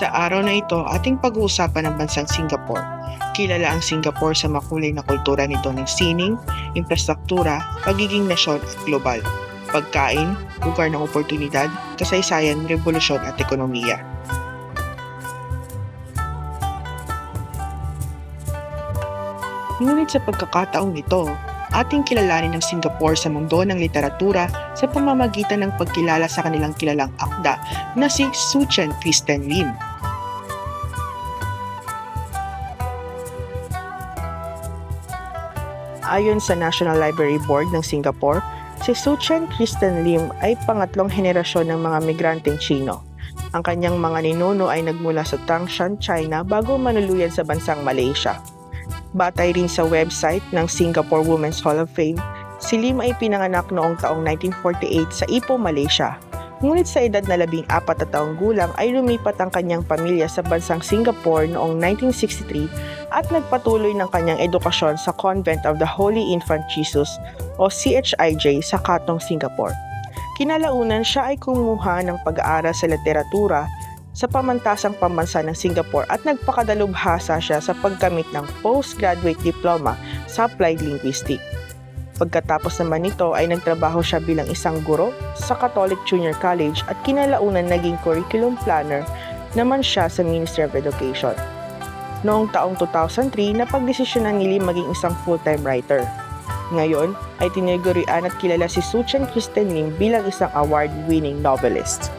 Sa araw na ito, ating pag-uusapan ang bansang Singapore. Kilala ang Singapore sa makulay na kultura nito ng sining, infrastruktura, pagiging nasyon at global, pagkain, lugar ng oportunidad, kasaysayan, revolusyon at ekonomiya. Ngunit sa pagkakataong ito, ating kilalanin ang Singapore sa mundo ng literatura sa pamamagitan ng pagkilala sa kanilang kilalang akda na si Suchan Kristen Lim. Ayon sa National Library Board ng Singapore, si Suchan Kristen Lim ay pangatlong henerasyon ng mga migranteng Chino. Ang kanyang mga ninuno ay nagmula sa Tangshan, China bago manuluyan sa bansang Malaysia. Batay rin sa website ng Singapore Women's Hall of Fame, si Lim ay pinanganak noong taong 1948 sa Ipoh, Malaysia. Ngunit sa edad na labing apat na taong gulang ay lumipat ang kanyang pamilya sa bansang Singapore noong 1963 at nagpatuloy ng kanyang edukasyon sa Convent of the Holy Infant Jesus o CHIJ sa Katong, Singapore. Kinalaunan siya ay kumuha ng pag-aaral sa literatura sa pamantasang pambansa ng Singapore at nagpakadalubhasa siya sa pagkamit ng postgraduate diploma sa applied linguistics. Pagkatapos naman nito ay nagtrabaho siya bilang isang guro sa Catholic Junior College at kinalaunan naging curriculum planner naman siya sa Ministry of Education. Noong taong 2003, napagdesisyonan ni Lee maging isang full-time writer. Ngayon ay tinigurian at kilala si Suchan Kristen Lim bilang isang award-winning novelist.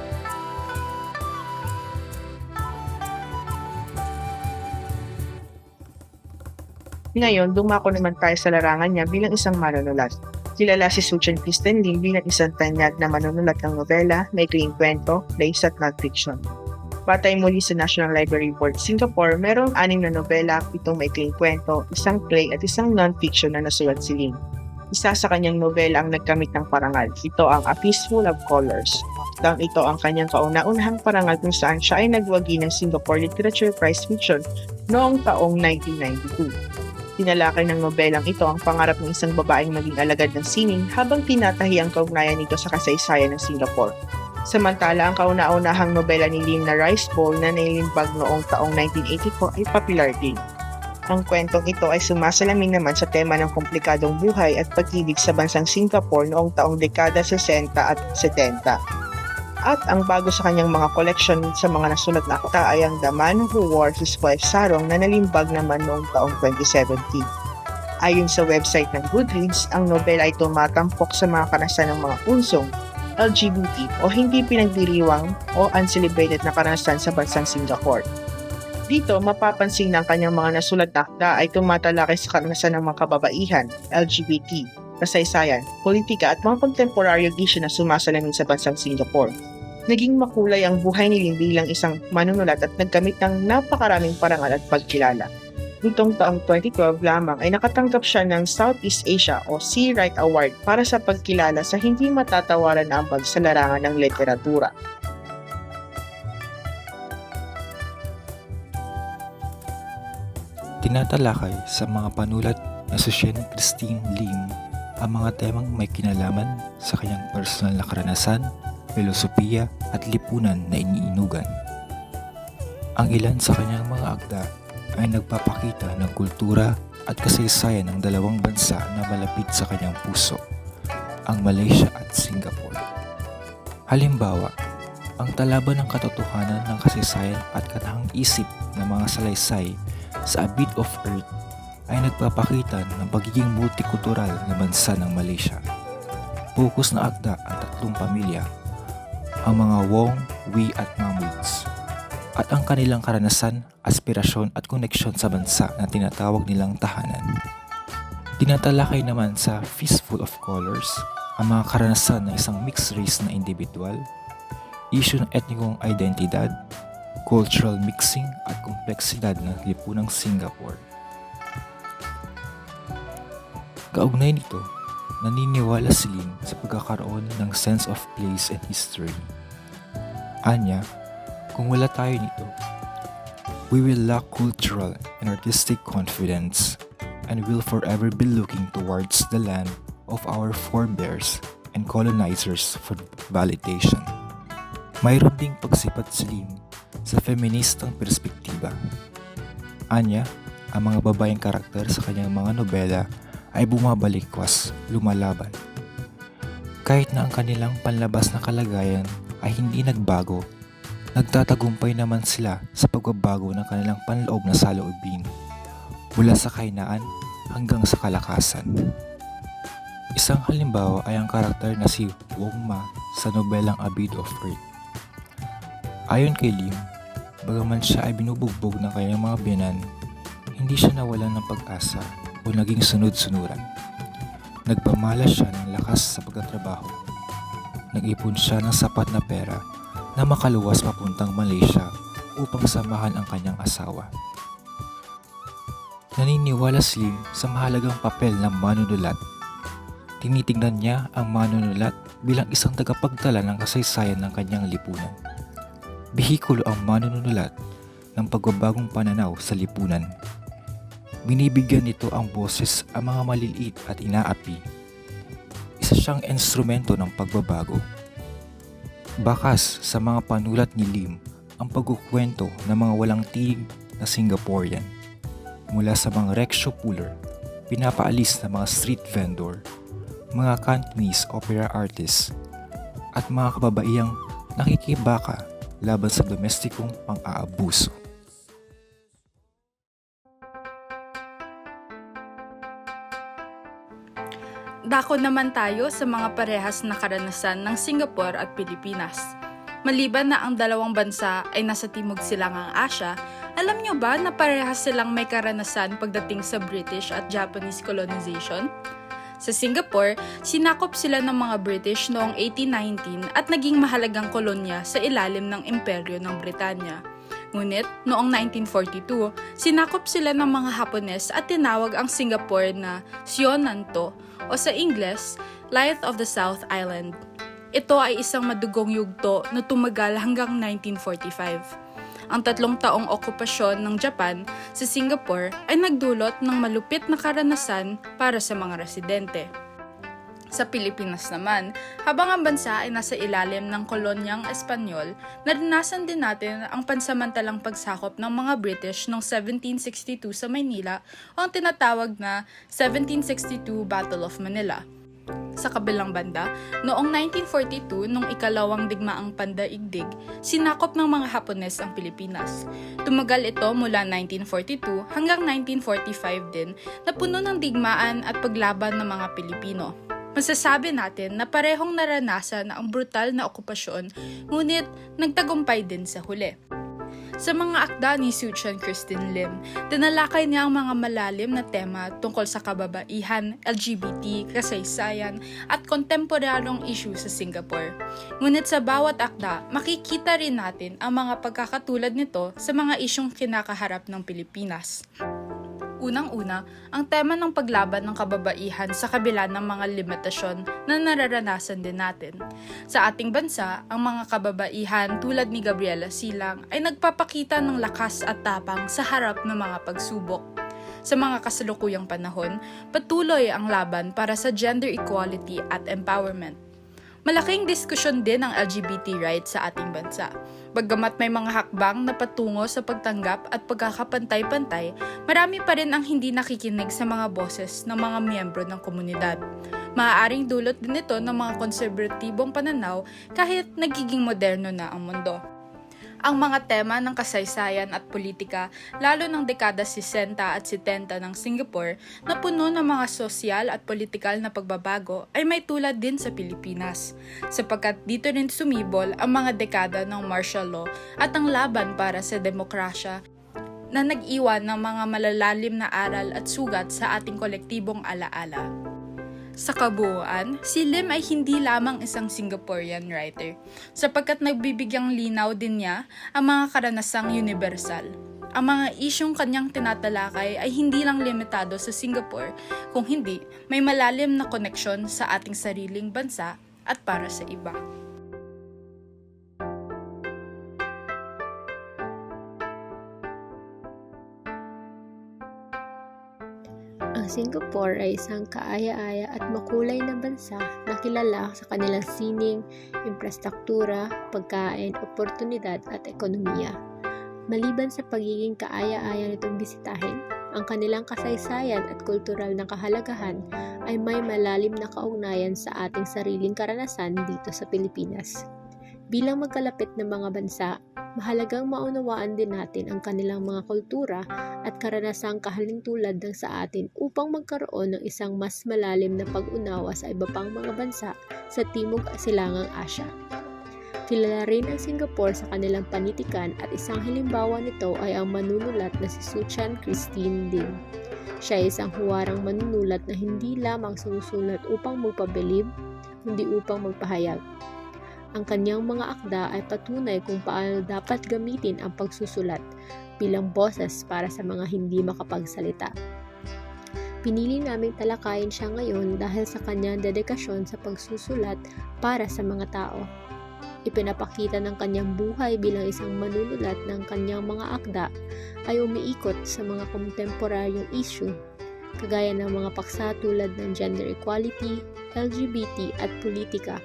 Ngayon, dumako naman tayo sa larangan niya bilang isang manunulat. Kilala si Suchan Kristen Lim bilang isang tanyag na manunulat ng nobela, maikling kwento, plays at non-fiction. Batay muli sa National Library Board Singapore, merong anim na nobela, pitong maikling kwento, isang play at isang non-fiction na nasulat si Lim. Isa sa kanyang nobela ang nagkamit ng parangal. Ito ang A Fistful of Colors. Dang ito ang kanyang kauna-unahang parangal kung saan siya ay nagwagi ng Singapore Literature Prize Fiction noong taong 1992 tinalakay ng nobelang ito ang pangarap ng isang babaeng maging alagad ng sining habang tinatahi ang kaugnayan nito sa kasaysayan ng Singapore. Samantala, ang kauna-unahang nobela ni Lim na Rice Bowl na nailimbag noong taong 1984 ay popular din. Ang kwentong ito ay sumasalamin naman sa tema ng komplikadong buhay at pag-ibig sa bansang Singapore noong taong dekada 60 at 70. At ang bago sa kanyang mga koleksyon sa mga nasulat na akta ay ang The Man Who Wore His Wife Sarong na nalimbag naman noong taong 2017. Ayon sa website ng Goodreads, ang nobela ay tumatampok sa mga karanasan ng mga unsong LGBT o hindi pinagdiriwang o uncelebrated na karanasan sa bansang Singapore. Dito, mapapansin ang kanyang mga nasulat na ay tumatalakay sa karanasan ng mga kababaihan, LGBT, kasaysayan, politika at mga kontemporaryong isyu na sumasalamin sa bansang Singapore. Naging makulay ang buhay ni Lim bilang isang manunulat at nagkamit ng napakaraming parangal at pagkilala. Nitong taong 2012 lamang ay nakatanggap siya ng Southeast Asia o Sea Right Award para sa pagkilala sa hindi matatawaran na ambag sa larangan ng literatura. Tinatalakay sa mga panulat na si Shen Christine Lim ang mga temang may kinalaman sa kanyang personal na karanasan, filosofiya at lipunan na iniinugan. Ang ilan sa kanyang mga akda ay nagpapakita ng kultura at kasaysayan ng dalawang bansa na malapit sa kanyang puso, ang Malaysia at Singapore. Halimbawa, ang talaban ng katotohanan ng kasaysayan at katahang isip ng mga salaysay sa A Bit of Earth ay nagpapakita ng pagiging multikultural na bansa ng Malaysia. Focus na akda ang tatlong pamilya, ang mga Wong, Wee at Mahmuds, at ang kanilang karanasan, aspirasyon at koneksyon sa bansa na tinatawag nilang tahanan. Tinatalakay naman sa Fistful of Colors ang mga karanasan ng isang mixed race na individual, isyu ng etnikong identidad, cultural mixing at kompleksidad ng lipunang Singapore. Kaugnay nito, naniniwala si Lim sa pagkakaroon ng sense of place and history. Anya, kung wala tayo nito, we will lack cultural and artistic confidence and will forever be looking towards the land of our forebears and colonizers for validation. Mayroon ding pagsipat si Lim sa feministang perspektiba. Anya, ang mga babaeng karakter sa kanyang mga nobela ay bumabalikwas, lumalaban. Kahit na ang kanilang panlabas na kalagayan ay hindi nagbago, nagtatagumpay naman sila sa pagbabago ng kanilang panloob na saloobin mula sa kainaan hanggang sa kalakasan. Isang halimbawa ay ang karakter na si Wong Ma sa nobelang A Bit of Earth. Ayon kay Lim, bagaman siya ay binubugbog ng kanyang mga biyanan, hindi siya nawalan ng pag-asa o naging sunod-sunuran. Nagpamalas siya ng lakas sa pagtatrabaho. Nag-ipon siya ng sapat na pera na makaluwas papuntang Malaysia upang samahan ang kanyang asawa. Naniniwala si Lim sa mahalagang papel ng manunulat. Tinitingnan niya ang manunulat bilang isang tagapagtala ng kasaysayan ng kanyang lipunan. Bihikulo ang manunulat ng pagbabagong pananaw sa lipunan. Binibigyan nito ang boses ang mga maliliit at inaapi. Isa siyang instrumento ng pagbabago. Bakas sa mga panulat ni Lim ang pagkukwento ng mga walang tinig na Singaporean. Mula sa mga rickshaw puller, pinapaalis na mga street vendor, mga Cantonese opera artists, at mga kababaiyang nakikibaka laban sa domestikong pang-aabuso. Dako naman tayo sa mga parehas na karanasan ng Singapore at Pilipinas. Maliban na ang dalawang bansa ay nasa Timog Silangang Asya, alam nyo ba na parehas silang may karanasan pagdating sa British at Japanese colonization? Sa Singapore, sinakop sila ng mga British noong 1819 at naging mahalagang kolonya sa ilalim ng imperyo ng Britanya. Ngunit, noong 1942, sinakop sila ng mga Hapones at tinawag ang Singapore na Sionanto o sa Ingles, Light of the South Island. Ito ay isang madugong yugto na tumagal hanggang 1945 ang tatlong taong okupasyon ng Japan sa Singapore ay nagdulot ng malupit na karanasan para sa mga residente. Sa Pilipinas naman, habang ang bansa ay nasa ilalim ng kolonyang Espanyol, naranasan din natin ang pansamantalang pagsakop ng mga British noong 1762 sa Maynila o ang tinatawag na 1762 Battle of Manila. Sa kabilang banda, noong 1942, nung ikalawang digmaang pandaigdig, sinakop ng mga Hapones ang Pilipinas. Tumagal ito mula 1942 hanggang 1945 din na puno ng digmaan at paglaban ng mga Pilipino. Masasabi natin na parehong naranasan ang brutal na okupasyon, ngunit nagtagumpay din sa huli. Sa mga akda ni Suchan Christine Lim, tinalakay niya ang mga malalim na tema tungkol sa kababaihan, LGBT, kasaysayan, at kontemporaryong issue sa Singapore. Ngunit sa bawat akda, makikita rin natin ang mga pagkakatulad nito sa mga isyong kinakaharap ng Pilipinas. Unang-una, ang tema ng paglaban ng kababaihan sa kabila ng mga limitasyon na nararanasan din natin. Sa ating bansa, ang mga kababaihan tulad ni Gabriela Silang ay nagpapakita ng lakas at tapang sa harap ng mga pagsubok. Sa mga kasalukuyang panahon, patuloy ang laban para sa gender equality at empowerment. Malaking diskusyon din ang LGBT rights sa ating bansa. Bagamat may mga hakbang na patungo sa pagtanggap at pagkakapantay-pantay, marami pa rin ang hindi nakikinig sa mga boses ng mga miyembro ng komunidad. Maaaring dulot din ito ng mga konserbatibong pananaw kahit nagiging moderno na ang mundo. Ang mga tema ng kasaysayan at politika, lalo ng dekada 60 at 70 ng Singapore, na puno ng mga sosyal at politikal na pagbabago ay may tulad din sa Pilipinas, sapagkat dito rin sumibol ang mga dekada ng martial law at ang laban para sa demokrasya na nag-iwan ng mga malalalim na aral at sugat sa ating kolektibong alaala. Sa kabuuan, si Lim ay hindi lamang isang Singaporean writer, sapagkat nagbibigyang linaw din niya ang mga karanasang universal. Ang mga isyong kanyang tinatalakay ay hindi lang limitado sa Singapore, kung hindi, may malalim na koneksyon sa ating sariling bansa at para sa iba. Singapore ay isang kaaya-aya at makulay na bansa na kilala sa kanilang sining, infrastruktura, pagkain, oportunidad at ekonomiya. Maliban sa pagiging kaaya-aya nitong bisitahin, ang kanilang kasaysayan at kultural na kahalagahan ay may malalim na kaugnayan sa ating sariling karanasan dito sa Pilipinas. Bilang magkalapit ng mga bansa, mahalagang maunawaan din natin ang kanilang mga kultura at karanasang kahalintulad ng sa atin upang magkaroon ng isang mas malalim na pag-unawa sa iba pang mga bansa sa Timog Silangang Asya. Kilala rin ang Singapore sa kanilang panitikan at isang halimbawa nito ay ang manunulat na si Suchan Christine Lim. Siya ay isang huwarang manunulat na hindi lamang sumusulat upang magpabilib, kundi upang magpahayag. Ang kanyang mga akda ay patunay kung paano dapat gamitin ang pagsusulat bilang boses para sa mga hindi makapagsalita. Pinili naming talakayin siya ngayon dahil sa kanyang dedikasyon sa pagsusulat para sa mga tao. Ipinapakita ng kanyang buhay bilang isang manunulat ng kanyang mga akda ay umiikot sa mga kontemporaryong issue kagaya ng mga paksa tulad ng gender equality, LGBT at politika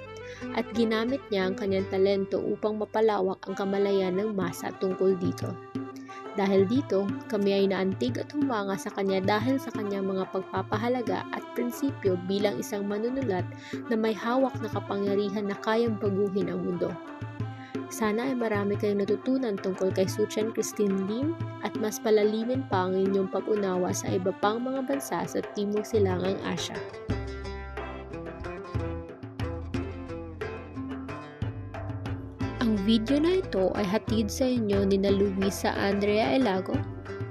at ginamit niya ang kanyang talento upang mapalawak ang kamalayan ng masa tungkol dito. Dahil dito, kami ay naantig at humanga sa kanya dahil sa kanyang mga pagpapahalaga at prinsipyo bilang isang manunulat na may hawak na kapangyarihan na kayang baguhin ang mundo. Sana ay marami kayong natutunan tungkol kay Suchan Christine Lim at mas palalimin pa ang inyong pag-unawa sa iba pang mga bansa sa Timog Silangang Asya. Video na ito ay hatid sa inyo ni na Luisa Andrea Elago,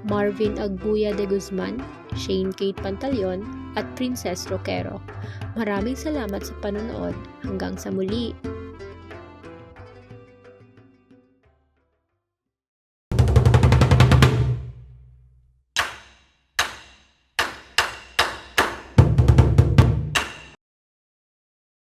Marvin Agbuya de Guzman, Shane Kate Pantaleon, at Princess Roquero. Maraming salamat sa panonood. Hanggang sa muli!